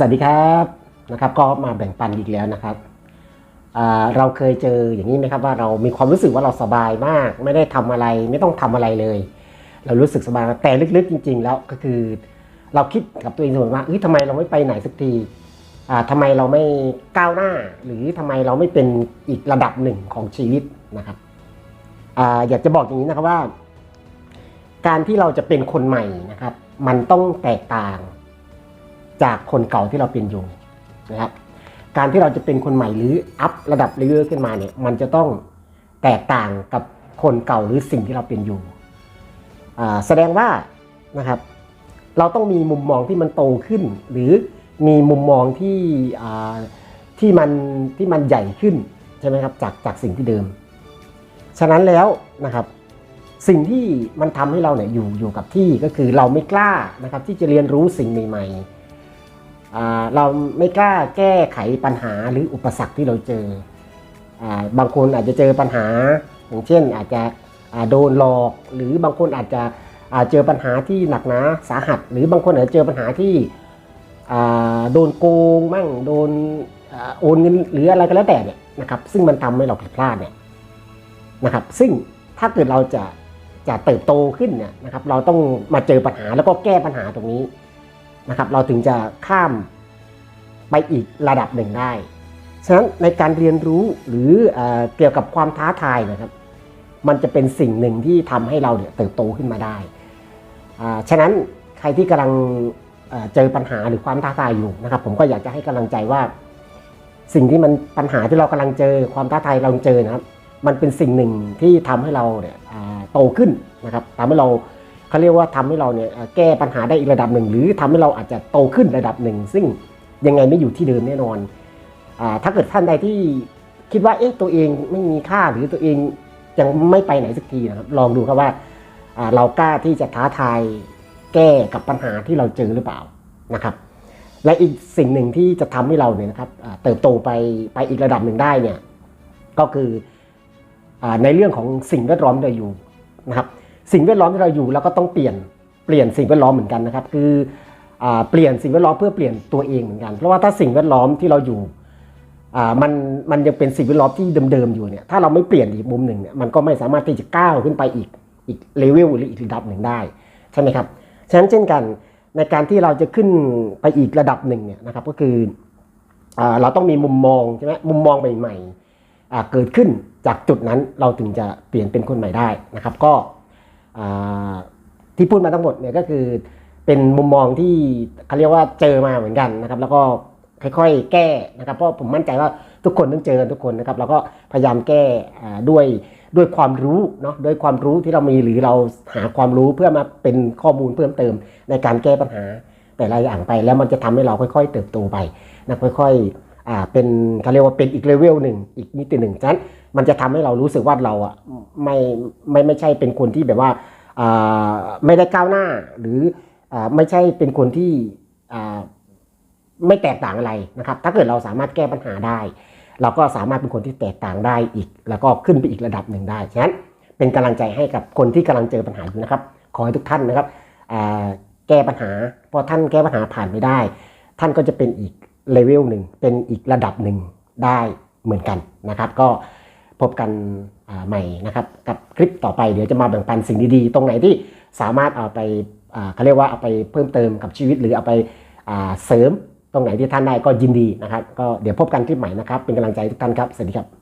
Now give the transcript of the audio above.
สวัสดีครับนะครับ ก็มาแบ่งปันอีกแล้วนะครับเราเคยเจออย่างนี้ไหมครับว่าเรามีความรู้สึกว่าเราสบายมาก ไม่ได้ทำอะไรไม่ต้องทำอะไรเลย เรารู้สึกสบายแต่ลึกๆจริง ๆ แล้วก็คือ เราคิดกับตัวเองเสมอว่าเฮ้ยทำไมเราไม่ไปไหนสักทีอ่าทำไมเราไม่ก้าวหน้า หรือทำไมเราไม่เป็นอีกระดับหนึ่งของชีวิตนะครับออยากจะบอกอย่างนี้นะครับว่า การที่เราจะเป็นคนใหม่นะครับ มันต้องแตกต่าง จากคนเก่าที่เราเป็นอยู่นะครับ การที่เราจะเป็นคนใหม่หรืออัพระดับเลเวลขึ้นมาเนี่ยมันจะต้องแตกต่างกับคนเก่าหรือสิ่งที่เราเป็นอยู่แสดงว่านะครับเราต้องมีมุมมองที่มันโตขึ้น หรือมีมุมมองที่ที่มันที่มันใหญ่ขึ้นใช่ไหมครับจากจากสิ่งที่เดิม ฉะนั้นแล้วนะครับสิ่งที่มันทำให้เราเนี่ยอยู่อยู่กับที่ก็คือเราไม่กล้านะครับที่จะเรียนรู้สิ่งใหม่ๆอ่ เราไม่กล้าแก้ไขปัญหาหรืออุปสรรคที่เราเจอ บางคนอาจจะเจอปัญหา อย่างเช่นอาจจะโดนหลอก หรือบางคนอาจจะเจอปัญหาที่หนักหนาสาหัส หรือบางคนอาจจะเจอปัญหาที่โดนโกงมั่งโดนโอนเงินหรืออะไรก็แล้วแต่เนี่ยนะครับซึ่งมันทำให้เราผิดพลาดเนี่ยนะครับซึ่งถ้าเกิดเราจะจะเติบโตขึ้นเนี่ยนะครับเราต้องมาเจอปัญหาแล้วก็แก้ปัญหาตรงนี้ นะครับ เราถึงจะข้ามไปอีกระดับหนึ่งได้ ฉะนั้นในการเรียนรู้หรือเอเกี่ยวกับความท้าทายนะครับ มันจะเป็นสิ่งหนึ่งที่ทำให้เราเนี่ยเติบโตขึ้นมาได้ ฉะนั้นใครที่กำลังเเจอปัญหาหรือความท้าทายอยู่นะครับ ผมก็อยากจะให้กำลังใจว่า สิ่งที่มันปัญหาที่เรากำลังเจอความท้าทายเราเจอนะครับ มันเป็นสิ่งหนึ่งที่ทำให้เราเนี่ยโตขึ้นนะครับทำให้เรา เขาเรียกว่าทำให้เราเนี่ยแก้ปัญหาได้อีกระดับหนึ่ง หรือทำให้เราอาจจะโตขึ้นระดับหนึ่ง ซึ่งยังไงไม่อยู่ที่เดิมแน่นอนอถ้าเกิดท่านใดที่คิดว่าเอ๊ะตัวเองไม่มีค่าหรือตัวเองยังไม่ไปไหนสักทีนะครับ ลองดูครับว่าเรากล้าที่จะท้าทายแก้กับปัญหาที่เราเจอหรือเปล่านะครับ และอีกสิ่งหนึ่งที่จะทำให้เราเนี่ยนะครับเติบโตไปไปอีกระดับหนึ่งได้เนี่ยก็คือในเรื่องของสิ่งแวดล้อมที่เราอยู่นะครับ สิ่งแวดล้อมที่เราอยู่เราก็ต้องเปลี่ยนเปลี่ยนสิ่งแวดล้อมเหมือนกันนะครับ คือเปลี่ยนสิ่งแวดล้อมเพื่อเปลี่ยนตัวเองเหมือนกัน เพราะว่าถ้าสิ่งแวดล้อมที่เราอยู่มันมันยังเป็นสิ่งแวดล้อมที่เดิมๆอยู่เนี่ยถ้าเราไม่เปลี่ยนอีกมุมหนึ่งเนี่ยมันก็ไม่สามารถที่จะก้าวขึ้นไปอีกอีกเลเวลหรืออีกระดับหนึ่งได้ใช่ไหมครับฉะนั้นเช่นกันในการที่เราจะขึ้นไปอีกระดับหนึ่งเนี่ยนะครับก็คือเราต้องมีมุมมองใช่ไหมมุมมองใหม่ๆเกิดขึ้นจากจุดนั้นเราถึงจะเปลี่ยนเป็นคนใหม่ได้นะครับ ก็ ที่พูดมาทั้งหมดเนี่ยก็คือเป็นมุมมองที่เขาเรียกว่าเจอมาเหมือนกันนะครับ แล้วก็ค่อยๆ แก้นะครับ เพราะผมมั่นใจว่าทุกคนต้องเจอกันทุกคนนะครับเราก็พยายามแก้อ่ด้วยด้วยความรู้เนาะด้วยความรู้ที่เรามีหรือเราหาความรู้เพื่อมาเป็นข้อมูลเพิ่มเติม ในการแก้ปัญหาแต่ละอย่างไป แล้วมันจะทำให้เราค่อย ๆ เติบโตไปนะค่อย ๆ อ่าเป็นเขาเรียกว่าเป็นอีกเลเวลหนึ่งอีกมิติหนึ่งฉะนั้นมันจะทำให้เรารู้สึกว่าเราอะไม่ไม่ไม่ใช่เป็นคนที่แบบว่าอ่าไม่ได้ก้าวหน้า หรืออ่าไม่ใช่เป็นคนที่อ่าไม่แตกต่างอะไรนะครับ ถ้าเกิดเราสามารถแก้ปัญหาได้ เราก็สามารถเป็นคนที่แตกต่างได้อีก แล้วก็ขึ้นไปอีกระดับหนึ่งได้ฉะนั้นเป็นกำลังใจให้กับคนที่กำลังเจอปัญหาอยู่นะครับ ขอให้ทุกท่านนะครับแก้ปัญหาพอท่านแก้ปัญหาผ่านไม่ได้ ท่านก็จะเป็นอีก เลเวลหนึ่งเป็นอีกระดับหนึ่งได้เหมือนกันนะครับ ก็พบกันใหม่นะครับ กับคลิปต่อไปเดี๋ยวจะมาแบ่งปันสิ่งดีๆ ตรงไหนที่สามารถเอาไปเขาเรียกว่าเอาไปเพิ่มเติมกับชีวิต หรือเอาไปาเสริมตรงไหนที่ท่านได้ก็ยินดีนะครับ ก็เดี๋ยวพบกันคลิปใหม่นะครับ เป็นกำลังใจทุกท่านครับ สวัสดีครับ